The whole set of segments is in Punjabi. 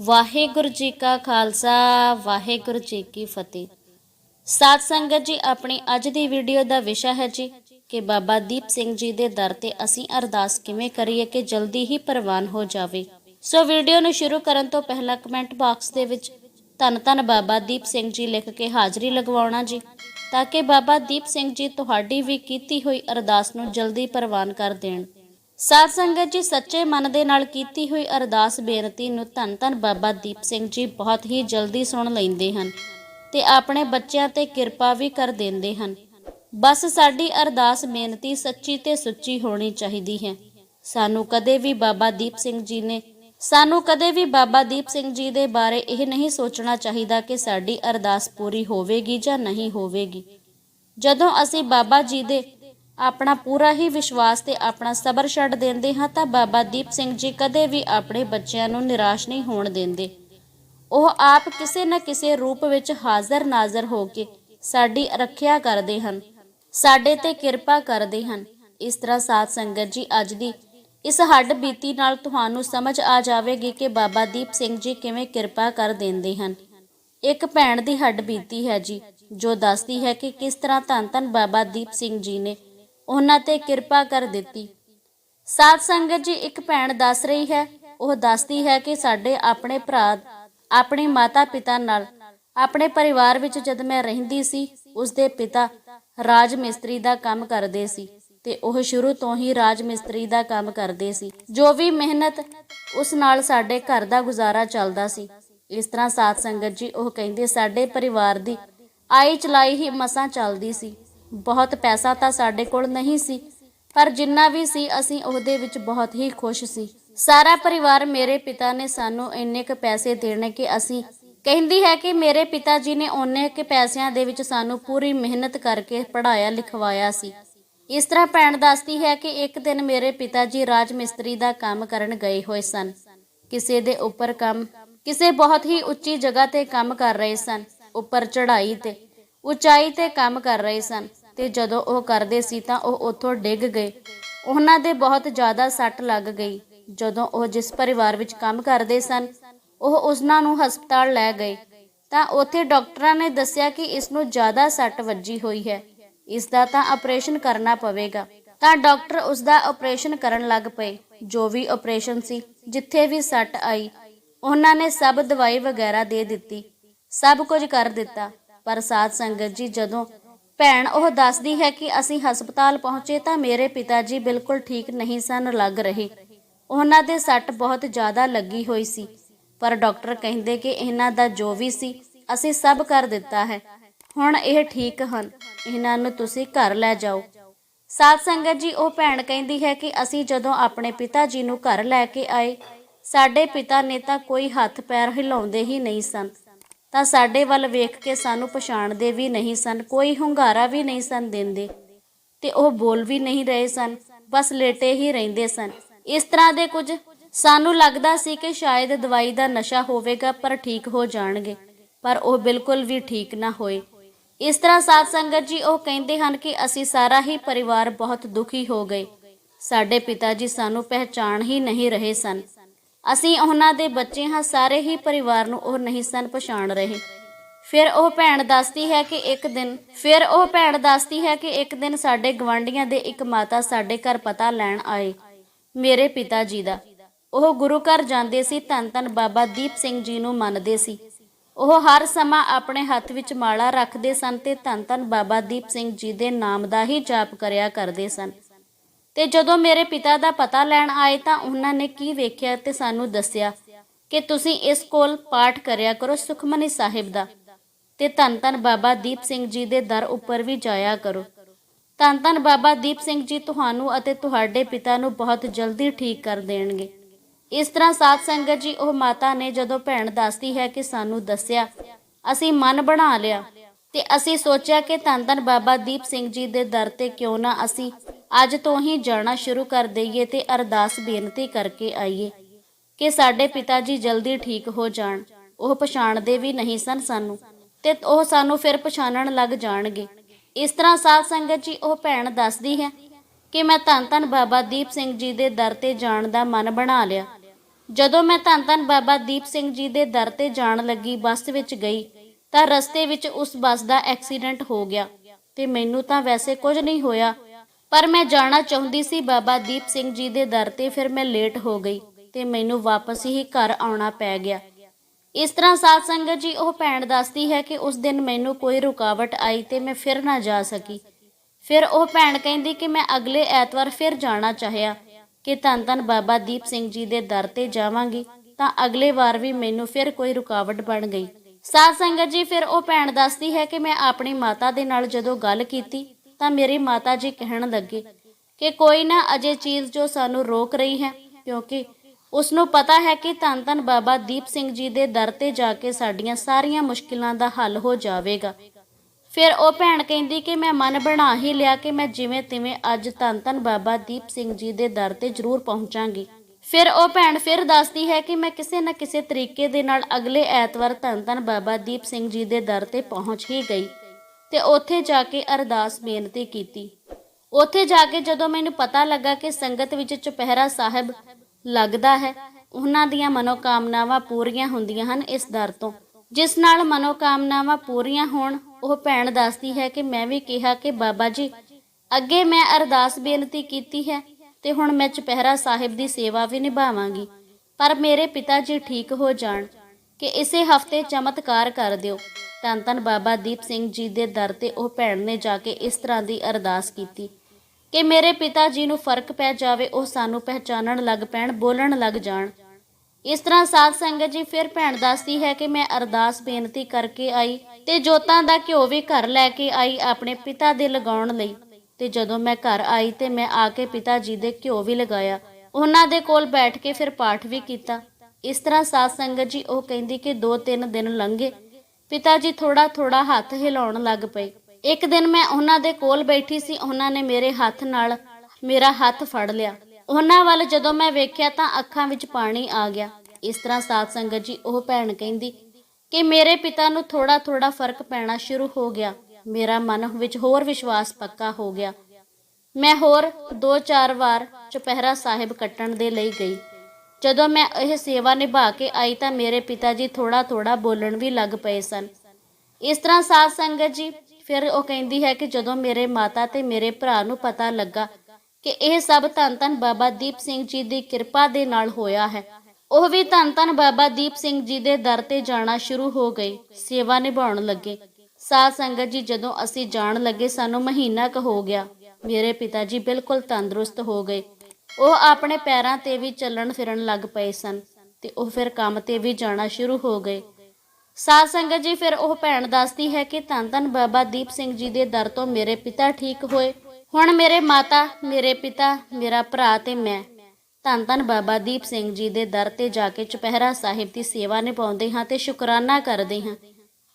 ਵਾਹਿਗੁਰੂ ਜੀ ਕਾ ਖਾਲਸਾ, ਵਾਹਿਗੁਰੂ ਜੀ ਕੀ ਫਤਿਹ। ਸਾਧ ਸੰਗਤ ਜੀ, ਆਪਣੀ ਅੱਜ ਦੀ ਵੀਡੀਓ ਦਾ ਵਿਸ਼ਾ ਹੈ ਜੀ ਕਿ ਬਾਬਾ ਦੀਪ ਸਿੰਘ ਜੀ ਦੇ ਦਰ ਤੇ ਅਸੀਂ ਅਰਦਾਸ ਕਿਵੇਂ ਕਰੀਏ ਕਿ ਜਲਦੀ ਹੀ ਪ੍ਰਵਾਨ ਹੋ ਜਾਵੇ। ਸੋ ਵੀਡੀਓ ਨੂੰ ਸ਼ੁਰੂ ਕਰਨ ਤੋਂ ਪਹਿਲਾਂ ਕਮੈਂਟ ਬਾਕਸ ਦੇ ਵਿੱਚ ਧੰਨ ਧੰਨ ਬਾਬਾ ਦੀਪ ਸਿੰਘ ਜੀ ਲਿਖ ਕੇ ਹਾਜ਼ਰੀ ਲਗਵਾਉਣਾ ਜੀ, ਤਾਂ ਕਿ ਬਾਬਾ ਦੀਪ ਸਿੰਘ ਜੀ ਤੁਹਾਡੀ ਵੀ ਕੀਤੀ ਹੋਈ ਅਰਦਾਸ ਨੂੰ ਜਲਦੀ ਪ੍ਰਵਾਨ ਕਰ ਦੇਣ। ਸਾਧ ਸੰਗਤ ਜੀ, ਸੱਚੇ ਮਨ ਦੇ ਨਾਲ ਕੀਤੀ ਹੋਈ ਅਰਦਾਸ ਬੇਨਤੀ ਨੂੰ ਧੰਨ ਧੰਨ ਬਾਬਾ ਦੀਪ ਸਿੰਘ ਜੀ ਬਹੁਤ ਹੀ ਜਲਦੀ ਸੁਣ ਲੈਂਦੇ ਹਨ ਤੇ ਆਪਣੇ ਬੱਚਿਆਂ ਤੇ ਕਿਰਪਾ ਵੀ ਕਰ ਦਿੰਦੇ ਹਨ। ਬਸ ਸਾਡੀ ਅਰਦਾਸ ਬੇਨਤੀ ਸੱਚੀ ਤੇ ਸੁੱਚੀ ਹੋਣੀ ਚਾਹੀਦੀ ਹੈ। ਸਾਨੂੰ ਕਦੇ ਵੀ ਬਾਬਾ ਦੀਪ ਸਿੰਘ ਜੀ ਨੇ, ਸਾਨੂੰ ਕਦੇ ਵੀ ਬਾਬਾ ਦੀਪ ਸਿੰਘ ਜੀ ਦੇ ਬਾਰੇ ਇਹ ਨਹੀਂ ਸੋਚਣਾ ਚਾਹੀਦਾ ਕਿ ਸਾਡੀ ਅਰਦਾਸ ਪੂਰੀ ਹੋਵੇਗੀ ਜਾਂ ਨਹੀਂ ਹੋਵੇਗੀ। ਜਦੋਂ ਅਸੀਂ ਬਾਬਾ ਜੀ ਦੇ ਆਪਣਾ ਪੂਰਾ ਹੀ ਵਿਸ਼ਵਾਸ ਤੇ ਆਪਣਾ ਸਬਰ ਛੱਡ ਦਿੰਦੇ ਹਾਂ ਤਾਂ ਬਾਬਾ ਦੀਪ ਸਿੰਘ ਜੀ ਕਦੇ ਵੀ ਆਪਣੇ ਬੱਚਿਆਂ ਨੂੰ ਨਿਰਾਸ਼ ਨਹੀਂ ਹੋਣ ਦਿੰਦੇ। ਉਹ ਆਪ ਕਿਸੇ ਨਾ ਕਿਸੇ ਰੂਪ ਵਿੱਚ ਹਾਜ਼ਰ ਨਾਜ਼ਰ ਹੋ ਕੇ ਸਾਡੀ ਰੱਖਿਆ ਕਰਦੇ ਹਨ, ਸਾਡੇ ਤੇ ਕਿਰਪਾ ਕਰਦੇ ਹਨ। ਇਸ ਤਰ੍ਹਾਂ ਸਾਧ ਸੰਗਤ ਜੀ ਅੱਜ ਦੀ ਇਸ ਹੱਡ ਬੀਤੀ ਨਾਲ ਤੁਹਾਨੂੰ ਸਮਝ ਆ ਜਾਵੇਗੀ ਕਿ ਬਾਬਾ ਦੀਪ ਸਿੰਘ ਜੀ ਕਿਵੇਂ ਕਿਰਪਾ ਕਰ ਦਿੰਦੇ ਹਨ। ਇੱਕ ਭੈਣ ਦੀ ਹੱਡ ਬੀਤੀ ਹੈ ਜੀ, ਜੋ ਦੱਸਦੀ ਹੈ ਕਿ ਕਿਸ ਤਰ੍ਹਾਂ ਧੰਨ ਧੰਨ ਬਾਬਾ ਦੀਪ ਸਿੰਘ ਜੀ ਨੇ ਉਹਨਾਂ ਤੇ ਕਿਰਪਾ ਕਰ ਦਿੱਤੀ। ਸਾਧ ਸੰਗਤ ਜੀ, ਇੱਕ ਭੈਣ ਦੱਸ ਰਹੀ ਹੈ। ਉਹ ਦੱਸਦੀ ਹੈ ਕਿ ਸਾਡੇ ਆਪਣੇ ਭਰਾ, ਆਪਣੇ ਮਾਤਾ ਪਿਤਾ ਨਾਲ, ਆਪਣੇ ਪਰਿਵਾਰ ਵਿੱਚ ਜਦ ਮੈਂ ਰਹਿੰਦੀ ਸੀ ਉਸ ਦੇ ਪਿਤਾ ਰਾਜ ਮਿਸਤਰੀ ਦਾ ਕੰਮ ਕਰਦੇ ਸੀ ਤੇ ਉਹ ਸ਼ੁਰੂ ਤੋਂ ਹੀ ਰਾਜ ਮਿਸਤਰੀ ਦਾ ਕੰਮ ਕਰਦੇ ਸੀ। ਜੋ ਵੀ ਮਿਹਨਤ ਉਸ ਨਾਲ ਸਾਡੇ ਘਰ ਦਾ ਗੁਜ਼ਾਰਾ ਚੱਲਦਾ ਸੀ। ਇਸ ਤਰ੍ਹਾਂ ਸਾਧ ਸੰਗਤ ਜੀ, ਉਹ ਕਹਿੰਦੇ ਸਾਡੇ ਪਰਿਵਾਰ ਦੀ ਆਈ ਚਲਾਈ ਹੀ ਮਸਾਂ ਚੱਲਦੀ ਸੀ। ਬਹੁਤ ਪੈਸਾ ਤਾਂ ਸਾਡੇ ਕੋਲ ਨਹੀਂ ਸੀ, ਪਰ ਜਿੰਨਾ ਵੀ ਸੀ ਅਸੀਂ ਉਹਦੇ ਵਿੱਚ ਬਹੁਤ ਹੀ ਖੁਸ਼ ਸੀ। ਸਾਰਾ ਪਰਿਵਾਰ ਮੇਰੇ ਪਿਤਾ ਨੇ ਸਾਨੂੰ ਇੰਨੇ ਕੁ ਪੈਸੇ ਦੇਣੇ ਕਿ ਅਸੀਂ ਕਹਿੰਦੀ ਹੈ ਕਿ ਮੇਰੇ ਪਿਤਾ ਜੀ ਨੇ ਉਹਨੇ ਕੁ ਪੈਸਿਆਂ ਦੇ ਵਿੱਚ ਸਾਨੂੰ ਪੂਰੀ ਮਿਹਨਤ ਕਰਕੇ ਪੜਾਇਆ ਲਿਖਵਾਇਆ ਸੀ। ਇਸ ਤਰ੍ਹਾਂ ਭੈਣ ਦੱਸਦੀ ਹੈ ਕਿ ਇੱਕ ਦਿਨ ਮੇਰੇ ਪਿਤਾ ਜੀ ਰਾਜ ਮਿਸਤਰੀ ਦਾ ਕੰਮ ਕਰਨ ਗਏ ਹੋਏ ਸਨ। ਕਿਸੇ ਦੇ ਉੱਪਰ ਕੰਮ, ਕਿਸੇ ਬਹੁਤ ਹੀ ਉੱਚੀ ਜਗ੍ਹਾ ਤੇ ਕੰਮ ਕਰ ਰਹੇ ਸਨ, ਉੱਪਰ ਚੜ੍ਹਾਈ ਤੇ, ਉਚਾਈ ਤੇ ਕੰਮ ਕਰ ਰਹੇ ਸਨ। ਤੇ ਜਦੋਂ ਉਹ ਕਰਦੇ ਸੀ ਤਾਂ ਉਹ ਉੱਥੋਂ ਡਿੱਗ ਗਏ। ਉਹਨਾਂ ਦੇ ਬਹੁਤ ਜ਼ਿਆਦਾ ਸੱਟ ਲੱਗ ਗਈ। ਜਦੋਂ ਉਹ ਜਿਸ ਪਰਿਵਾਰ ਵਿੱਚ ਕੰਮ ਕਰਦੇ ਸਨ, ਉਹ ਉਸਨਾਂ ਨੂੰ ਹਸਪਤਾਲ ਲੈ ਗਏ। ਤਾਂ ਉੱਥੇ ਡਾਕਟਰਾਂ ਨੇ ਦੱਸਿਆ ਕਿ ਇਸ ਨੂੰ ਜ਼ਿਆਦਾ ਸੱਟ ਵੱਜੀ ਹੋਈ ਹੈ। ਇਸ ਦਾ ਤਾਂ ਆਪਰੇਸ਼ਨ ਕਰਨਾ ਪਵੇਗਾ। ਤਾਂ ਡਾਕਟਰ ਉਸ ਦਾ ਆਪਰੇਸ਼ਨ ਕਰਨ ਲੱਗ ਪਏ। ਜੋ ਵੀ ਆਪਰੇਸ਼ਨ ਸੀ, ਜਿੱਥੇ ਵੀ ਸੱਟ ਆਈ, ਉਹਨਾਂ ਨੇ ਸਭ ਦਵਾਈ ਵਗੈਰਾ ਦੇ ਦਿੱਤੀ। ਸਭ ਕੁਝ ਕਰ ਦਿੱਤਾ। ਪਰ ਸਾਧ ਸੰਗਤ ਜੀ, ਜਦੋਂ ਭੈਣ ਉਹ ਦੱਸਦੀ ਹੈ ਕਿ ਅਸੀਂ ਹਸਪਤਾਲ ਪਹੁੰਚੇ ਤਾਂ ਮੇਰੇ ਪਿਤਾ ਜੀ ਬਿਲਕੁਲ ਠੀਕ ਨਹੀਂ ਸਨ, ਲੱਗ ਰਹੇ। ਉਹਨਾਂ ਦੇ ਸੱਟ ਬਹੁਤ ਜ਼ਿਆਦਾ ਲੱਗੀ ਹੋਈ ਸੀ। ਪਰ ਡਾਕਟਰ ਕਹਿੰਦੇ ਕਿ ਇਹਨਾਂ ਦਾ ਜੋ ਵੀ ਸੀ, ਅਸੀਂ ਸਭ ਕਰ ਦਿੱਤਾ ਹੈ। ਹੁਣ ਇਹ ਠੀਕ ਹਨ। ਇਹਨਾਂ ਨੂੰ ਤੁਸੀਂ ਘਰ ਲੈ ਜਾਓ। ਸਾਧ ਸੰਗਤ ਜੀ, ਉਹ ਭੈਣ ਕਹਿੰਦੀ ਹੈ ਕਿ ਅਸੀਂ ਜਦੋਂ ਆਪਣੇ ਪਿਤਾ ਜੀ ਨੂੰ ਘਰ ਲੈ ਕੇ ਆਏ, ਸਾਡੇ ਪਿਤਾ ਨੇ ਤਾਂ ਕੋਈ ਹੱਥ ਪੈਰ ਹਿਲਾਉਂਦੇ ਹੀ ਨਹੀਂ ਸਨ। ਤਾਂ ਸਾਡੇ ਵੱਲ ਵੇਖ ਕੇ ਸਾਨੂੰ ਪਛਾਣਦੇ ਵੀ ਨਹੀਂ ਸਨ, ਕੋਈ ਹੁੰਗਾਰਾ ਵੀ ਨਹੀਂ ਸਨ ਦਿੰਦੇ ਤੇ ਉਹ ਬੋਲ ਵੀ ਨਹੀਂ ਰਹੇ ਸਨ, ਬਸ ਲੇਟੇ ਹੀ ਰਹਿੰਦੇ ਸਨ। ਇਸ ਤਰ੍ਹਾਂ ਦੇ ਕੁਝ ਸਾਨੂੰ ਲੱਗਦਾ ਸੀ ਕਿ ਸ਼ਾਇਦ ਦਵਾਈ ਦਾ ਨਸ਼ਾ ਹੋਵੇਗਾ, ਪਰ ਠੀਕ ਹੋ ਜਾਣਗੇ, ਪਰ ਉਹ ਬਿਲਕੁਲ ਵੀ ਠੀਕ ਨਾ ਹੋਏ। ਇਸ ਤਰ੍ਹਾਂ ਸਾਧ ਸੰਗਤ ਜੀ ਉਹ ਕਹਿੰਦੇ ਹਨ ਕਿ ਅਸੀਂ ਸਾਰਾ ਹੀ ਪਰਿਵਾਰ ਬਹੁਤ ਦੁਖੀ ਹੋ ਗਏ। ਸਾਡੇ ਪਿਤਾ ਜੀ ਸਾਨੂੰ ਪਹਿਚਾਣ ਹੀ ਨਹੀਂ ਰਹੇ ਸਨ। ਅਸੀਂ ਉਹਨਾਂ ਦੇ ਬੱਚੇ ਹਾਂ, ਸਾਰੇ ਹੀ ਪਰਿਵਾਰ ਨੂੰ ਉਹ ਨਹੀਂ ਸਨ ਪਛਾਣ ਰਹੇ। ਫਿਰ ਉਹ ਭੈਣ ਦੱਸਦੀ ਹੈ ਕਿ ਇੱਕ ਦਿਨ, ਫਿਰ ਉਹ ਭੈਣ ਦੱਸਦੀ ਹੈ ਕਿ ਇੱਕ ਦਿਨ ਸਾਡੇ ਗਵਾਂਢੀਆਂ ਦੇ ਇੱਕ ਮਾਤਾ ਸਾਡੇ ਘਰ ਪਤਾ ਲੈਣ ਆਏ, ਮੇਰੇ ਪਿਤਾ ਜੀ ਦਾ। ਉਹ ਗੁਰੂ ਘਰ ਜਾਂਦੇ ਸੀ, ਧੰਨ ਧੰਨ ਬਾਬਾ ਦੀਪ ਸਿੰਘ ਜੀ ਨੂੰ ਮੰਨਦੇ ਸੀ। ਉਹ ਹਰ ਸਮਾਂ ਆਪਣੇ ਹੱਥ ਵਿੱਚ ਮਾਲਾ ਰੱਖਦੇ ਸਨ ਤੇ ਧੰਨ ਧੰਨ ਬਾਬਾ ਦੀਪ ਸਿੰਘ ਜੀ ਦੇ ਨਾਮ ਦਾ ਹੀ ਜਾਪ ਕਰਿਆ ਕਰਦੇ ਸਨ। ਤੇ ਜਦੋਂ ਮੇਰੇ ਪਿਤਾ ਦਾ ਪਤਾ ਲੈਣ ਆਏ ਤਾਂ ਉਹਨਾਂ ਨੇ ਕੀ ਵੇਖਿਆ ਤੇ ਸਾਨੂੰ ਦੱਸਿਆ ਕਿ ਤੁਸੀਂ ਇਸ ਕੋਲ ਪਾਠ ਕਰਿਆ ਕਰੋ ਸੁਖਮਨੀ ਸਾਹਿਬ ਦਾ ਤੇ ਧੰਨ ਧੰਨ ਬਾਬਾ ਦੀਪ ਸਿੰਘ ਜੀ ਦੇ ਦਰ ਉੱਪਰ ਵੀ ਜਾਇਆ ਕਰੋ। ਧੰਨ ਧੰਨ ਬਾਬਾ ਦੀਪ ਸਿੰਘ ਜੀ ਤੁਹਾਨੂੰ ਅਤੇ ਤੁਹਾਡੇ ਪਿਤਾ ਨੂੰ ਬਹੁਤ ਜਲਦੀ ਠੀਕ ਕਰ ਦੇਣਗੇ। ਇਸ ਤਰ੍ਹਾਂ ਸਾਧ ਸੰਗਤ ਜੀ, ਉਹ ਮਾਤਾ ਨੇ ਜਦੋਂ ਭੈਣ ਦੱਸਦੀ ਹੈ ਕਿ ਸਾਨੂੰ ਦੱਸਿਆ, ਅਸੀਂ ਮਨ ਬਣਾ ਲਿਆ ਤੇ ਅਸੀਂ ਸੋਚਿਆ ਕਿ ਧੰਨ ਧੰਨ ਬਾਬਾ ਦੀਪ ਸਿੰਘ ਜੀ ਦੇ ਦਰ ਤੇ ਕਿਉਂ ਨਾ ਅਸੀਂ ਅੱਜ ਤੋਂ ਹੀ ਜਾਣਾ ਸ਼ੁਰੂ ਕਰ ਦਈਏ ਤੇ ਅਰਦਾਸ ਬੇਨਤੀ ਕਰਕੇ ਆਈਏ ਕਿ ਸਾਡੇ ਪਿਤਾ ਜੀ ਜਲਦੀ ਠੀਕ ਹੋ ਜਾਣ। ਉਹ ਪਛਾਣਦੇ ਵੀ ਨਹੀਂ ਸਨ ਸਾਨੂੰ ਤੇ ਉਹ ਸਾਨੂੰ ਫਿਰ ਪਛਾਣਨ ਲੱਗ ਜਾਣਗੇ। ਇਸ ਤਰ੍ਹਾਂ ਸਾਧ ਸੰਗਤ ਜੀ ਉਹ ਭੈਣ ਦੱਸਦੀ ਹੈ ਕਿ ਮੈਂ ਧੰਨ ਧੰਨ ਬਾਬਾ ਦੀਪ ਸਿੰਘ ਜੀ ਦੇ ਦਰ ਤੇ ਜਾਣ ਦਾ ਮਨ ਬਣਾ ਲਿਆ। ਜਦੋਂ ਮੈਂ ਧੰਨ ਧੰਨ ਬਾਬਾ ਦੀਪ ਸਿੰਘ ਜੀ ਦੇ ਦਰ ਤੇ ਜਾਣ ਲੱਗੀ ਬੱਸ ਵਿੱਚ ਗਈ ਤਾਂ ਰਸਤੇ ਵਿੱਚ ਉਸ ਬੱਸ ਦਾ ਐਕਸੀਡੈਂਟ ਹੋ ਗਿਆ ਤੇ ਮੈਨੂੰ ਤਾਂ ਵੈਸੇ ਕੁਝ ਨਹੀਂ ਹੋਇਆ। ਪਰ ਮੈਂ ਜਾਣਾ ਚਾਹੁੰਦੀ ਸੀ ਬਾਬਾ ਦੀਪ ਸਿੰਘ ਜੀ ਦੇ ਦਰ ਤੇ, ਫਿਰ ਮੈਂ ਲੇਟ ਹੋ ਗਈ ਤੇ ਮੈਨੂੰ ਵਾਪਸ ਹੀ ਘਰ ਆਉਣਾ ਪੈ ਗਿਆ। ਇਸ ਤਰ੍ਹਾਂ ਸਾਧ ਸੰਗਤ ਜੀ, ਉਹ ਭੈਣ ਦੱਸਦੀ ਹੈ ਕਿ ਉਸ ਦਿਨ ਮੈਨੂੰ ਕੋਈ ਰੁਕਾਵਟ ਆਈ ਤੇ ਮੈਂ ਫਿਰ ਨਾ ਜਾ ਸਕੀ। ਫਿਰ ਉਹ ਭੈਣ ਕਹਿੰਦੀ ਕਿ ਮੈਂ ਅਗਲੇ ਐਤਵਾਰ ਫਿਰ ਜਾਣਾ ਚਾਹਿਆ ਕਿ ਧੰਨ ਧੰਨ ਬਾਬਾ ਦੀਪ ਸਿੰਘ ਜੀ ਦੇ ਦਰ ਤੇ ਜਾਵਾਂਗੀ, ਤਾਂ ਅਗਲੇ ਵਾਰ ਵੀ ਮੈਨੂੰ ਫਿਰ ਕੋਈ ਰੁਕਾਵਟ ਬਣ ਗਈ। ਸਾਧ ਸੰਗਤ ਜੀ, ਫਿਰ ਉਹ ਭੈਣ ਦੱਸਦੀ ਹੈ ਕਿ ਮੈਂ ਆਪਣੀ ਮਾਤਾ ਦੇ ਨਾਲ ਜਦੋਂ ਗੱਲ ਕੀਤੀ ਤਾਂ ਮੇਰੀ ਮਾਤਾ ਜੀ ਕਹਿਣ ਲੱਗੇ ਕਿ ਕੋਈ ਨਾ ਅਜੇ ਚੀਜ਼ ਜੋ ਸਾਨੂੰ ਰੋਕ ਰਹੀ ਹੈ, ਕਿਉਂਕਿ ਉਸ ਨੂੰ ਪਤਾ ਹੈ ਕਿ ਧੰਨ ਧੰਨ ਬਾਬਾ ਦੀਪ ਸਿੰਘ ਜੀ ਦੇ ਦਰ ਤੇ ਜਾ ਕੇ ਸਾਡੀਆਂ ਸਾਰੀਆਂ ਮੁਸ਼ਕਿਲਾਂ ਦਾ ਹੱਲ ਹੋ ਜਾਵੇਗਾ। ਫਿਰ ਉਹ ਭੈਣ ਕਹਿੰਦੀ ਕਿ ਮੈਂ ਮਨ ਬਣਾ ਹੀ ਲਿਆ ਕਿ ਮੈਂ ਜਿਵੇਂ ਤਿਵੇਂ ਅੱਜ ਧੰਨ ਧੰਨ ਬਾਬਾ ਦੀਪ ਸਿੰਘ ਜੀ ਦੇ ਦਰ ਤੇ ਜ਼ਰੂਰ ਪਹੁੰਚਾਂਗੀ। ਫਿਰ ਉਹ ਭੈਣ ਫਿਰ ਦੱਸਦੀ ਹੈ ਕਿ ਮੈਂ ਕਿਸੇ ਨਾ ਕਿਸੇ ਤਰੀਕੇ ਦੇ ਨਾਲ ਅਗਲੇ ਐਤਵਾਰ ਧੰਨ ਧੰਨ ਬਾਬਾ ਦੀਪ ਸਿੰਘ ਜੀ ਦੇ ਦਰ ਤੇ ਪਹੁੰਚ ਹੀ ਗਈ। ਤੇ ਉੱਥੇ ਜਾ ਕੇ ਅਰਦਾਸ ਬੇਨਤੀ ਕੀਤੀ। ਉੱਥੇ ਜਾ ਕੇ ਜਦੋਂ ਮੈਨੂੰ ਪਤਾ ਲੱਗਾ ਕਿ ਸੰਗਤ ਵਿੱਚ ਚੁਪਹਿਰਾ ਸਾਹਿਬ ਲੱਗਦਾ ਹੈ, ਉਹਨਾਂ ਦੀਆਂ ਮਨੋਕਾਮਨਾਵਾਂ ਪੂਰੀਆਂ ਹੁੰਦੀਆਂ ਹਨ ਇਸ ਦਰ ਤੋਂ। ਜਿਸ ਨਾਲ ਮਨੋਕਾਮਨਾਵਾਂ ਪੂਰੀਆਂ ਹੋਣ, ਉਹ ਭੈਣ ਦੱਸਦੀ ਹੈ ਕਿ ਮੈਂ ਵੀ ਕਿਹਾ ਕਿ ਬਾਬਾ ਜੀ, ਅੱਗੇ ਮੈਂ ਅਰਦਾਸ ਬੇਨਤੀ ਕੀਤੀ ਹੈ ਤੇ ਹੁਣ ਮੈਂ ਚੁਪਹਿਰਾ ਸਾਹਿਬ ਦੀ ਸੇਵਾ ਵੀ ਨਿਭਾਵਾਂਗੀ। ਪਰ ਮੇਰੇ ਪਿਤਾ ਜੀ ਠੀਕ ਹੋ ਜਾਣ। ਕਿ ਇਸੇ ਹਫ਼ਤੇ ਚਮਤਕਾਰ ਕਰ ਦਿਓ। ਤਨ ਧੰਨ ਬਾਬਾ ਦੀਪ ਸਿੰਘ ਜੀ ਦੇ ਦਰ ਤੇ ਉਹ ਭੈਣ ਨੇ ਜਾ ਕੇ ਇਸ ਤਰ੍ਹਾਂ ਦੀ ਅਰਦਾਸ ਕੀਤੀ। ਕਿ ਮੇਰੇ ਪਿਤਾ ਜੀ ਨੂੰ ਫ਼ਰਕ ਪੈ ਜਾਵੇ, ਉਹ ਸਾਨੂੰ ਪਹਿਚਾਨਣ ਲੱਗ ਪੈਣ, ਬੋਲਣ ਲੱਗ ਜਾਣ। ਇਸ ਤਰ੍ਹਾਂ ਸਾਧ ਸੰਗਤ ਜੀ ਫਿਰ ਭੈਣ ਦੱਸਦੀ ਹੈ ਕਿ ਮੈਂ ਅਰਦਾਸ ਬੇਨਤੀ ਕਰਕੇ ਆਈ ਤੇ ਜੋਤਾਂ ਦਾ ਘਿਓ ਵੀ ਘਰ ਲੈ ਕੇ ਆਈ ਆਪਣੇ ਪਿਤਾ ਦੇ ਲਗਾਉਣ ਲਈ। ਤੇ ਜਦੋਂ ਮੈਂ ਘਰ ਆਈ ਤੇ ਮੈਂ ਆ ਕੇ ਪਿਤਾ ਜੀ ਦੇ ਘਿਓ ਵੀ ਲਗਾਇਆ। ਉਹਨਾਂ ਦੇ ਕੋਲ ਬੈਠ ਕੇ ਫਿਰ ਪਾਠ ਵੀ ਕੀਤਾ। ਇਸ ਤਰ੍ਹਾਂ ਸਾਧ ਸੰਗਤ ਜੀ ਉਹ ਕਹਿੰਦੀ ਕਿ 2-3 ਦਿਨ ਲੰਘੇ। ਪਿਤਾ ਜੀ ਥੋੜਾ ਥੋੜਾ ਹੱਥ ਹਿਲਾਉਣ ਲੱਗ ਪਏ। ਇੱਕ ਦਿਨ ਮੈਂ ਉਹਨਾਂ ਦੇ ਕੋਲ ਬੈਠੀ ਸੀ, ਉਹਨਾਂ ਨੇ ਮੇਰੇ ਹੱਥ ਨਾਲ ਮੇਰਾ ਹੱਥ ਫੜ ਲਿਆ। ਉਹਨਾਂ ਵੱਲ ਜਦੋਂ ਮੈਂ ਵੇਖਿਆ ਤਾਂ ਅੱਖਾਂ ਵਿੱਚ ਪਾਣੀ ਆ ਗਿਆ। ਇਸ ਤਰ੍ਹਾਂ ਸਾਧ ਸੰਗਤ ਜੀ ਉਹ ਭੈਣ ਕਹਿੰਦੀ ਕਿ ਮੇਰੇ ਪਿਤਾ ਨੂੰ ਥੋੜਾ ਥੋੜਾ ਫ਼ਰਕ ਪੈਣਾ ਸ਼ੁਰੂ ਹੋ ਗਿਆ। ਮੇਰਾ ਮਨ ਵਿੱਚ ਹੋਰ ਵਿਸ਼ਵਾਸ ਪੱਕਾ ਹੋ ਗਿਆ। ਮੈਂ ਹੋਰ 2-4 ਵਾਰ ਚੁਪਹਿਰਾ ਸਾਹਿਬ ਕੱਟਣ ਦੇ ਲਈ ਗਈ। ਜਦੋਂ ਮੈਂ ਇਹ ਸੇਵਾ ਨਿਭਾ ਕੇ ਆਈ ਤਾਂ ਮੇਰੇ ਪਿਤਾ ਜੀ ਥੋੜਾ ਥੋੜਾ ਬੋਲਣ ਵੀ ਲੱਗ ਪਏ ਸਨ। ਇਸ ਤਰ੍ਹਾਂ ਸਾਧ ਸੰਗਤ ਜੀ, ਫਿਰ ਉਹ ਕਹਿੰਦੀ ਹੈ ਕਿ ਜਦੋਂ ਮੇਰੇ ਮਾਤਾ ਤੇ ਮੇਰੇ ਭਰਾ ਨੂੰ ਪਤਾ ਲੱਗਾ ਕਿ ਇਹ ਸਭ ਧੰਨ ਧੰਨ ਬਾਬਾ ਦੀਪ ਸਿੰਘ ਜੀ ਦੀ ਕਿਰਪਾ ਦੇ ਨਾਲ ਹੋਇਆ ਹੈ, ਉਹ ਵੀ ਧੰਨ ਧੰਨ ਬਾਬਾ ਦੀਪ ਸਿੰਘ ਜੀ ਦੇ ਦਰ ਤੇ ਜਾਣਾ ਸ਼ੁਰੂ ਹੋ ਗਏ, ਸੇਵਾ ਨਿਭਾਉਣ ਲੱਗੇ। ਸਾਧ ਸੰਗਤ ਜੀ, ਜਦੋਂ ਅਸੀਂ ਜਾਣ ਲੱਗੇ, ਸਾਨੂੰ ਮਹੀਨਾ ਕੁ ਹੋ ਗਿਆ। ਮੇਰੇ ਪਿਤਾ ਜੀ ਬਿਲਕੁਲ ਤੰਦਰੁਸਤ ਹੋ ਗਏ। ਉਹ ਆਪਣੇ ਪੈਰਾਂ ਤੇ ਵੀ ਚੱਲਣ ਫਿਰਨ ਲੱਗ ਪਏ ਸਨ ਤੇ ਉਹ ਫਿਰ ਕੰਮ ਤੇ ਵੀ ਜਾਣਾ ਸ਼ੁਰੂ ਹੋ ਗਏ। ਸਾਧ ਸੰਗਤ ਜੀ, ਫਿਰ ਉਹ ਭੈਣ ਦੱਸਦੀ ਹੈ ਕਿ ਧੰਨ ਧੰਨ ਬਾਬਾ ਦੀਪ ਸਿੰਘ ਜੀ ਦੇ ਦਰ ਤੋਂ ਮੇਰੇ ਪਿਤਾ ਠੀਕ ਹੋਏ। ਹੁਣ ਮੇਰੇ ਮਾਤਾ, ਮੇਰੇ ਪਿਤਾ, ਮੇਰਾ ਭਰਾ ਤੇ ਮੈਂ ਧੰਨ ਧੰਨ ਬਾਬਾ ਦੀਪ ਸਿੰਘ ਜੀ ਦੇ ਦਰ ਤੇ ਜਾ ਕੇ ਚੁਪਹਿਰਾ ਸਾਹਿਬ ਦੀ ਸੇਵਾ ਨਿਭਾਉਂਦੇ ਹਾਂ ਤੇ ਸ਼ੁਕਰਾਨਾ ਕਰਦੇ ਹਾਂ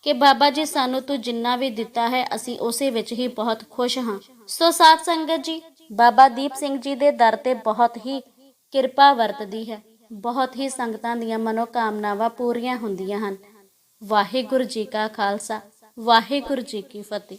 ਕਿ ਬਾਬਾ ਜੀ ਸਾਨੂੰ ਤੂੰ ਜਿੰਨਾ ਵੀ ਦਿੱਤਾ ਹੈ, ਅਸੀਂ ਉਸੇ ਵਿੱਚ ਹੀ ਬਹੁਤ ਖੁਸ਼ ਹਾਂ। ਸੋ ਸਾਧ ਸੰਗਤ ਜੀ ਬਾਬਾ ਦੀਪ ਸਿੰਘ ਜੀ ਦੇ ਦਰ ਤੇ ਬਹੁਤ ਹੀ ਕਿਰਪਾ ਵਰਤਦੀ ਹੈ। ਬਹੁਤ ਹੀ ਸੰਗਤਾਂ ਦੀਆਂ ਮਨੋਕਾਮਨਾਵਾਂ ਪੂਰੀਆਂ ਹੁੰਦੀਆਂ ਹਨ। ਵਾਹਿਗੁਰੂ ਜੀ ਕਾ ਖਾਲਸਾ, ਵਾਹਿਗੁਰੂ ਜੀ ਕੀ ਫਤਿਹ।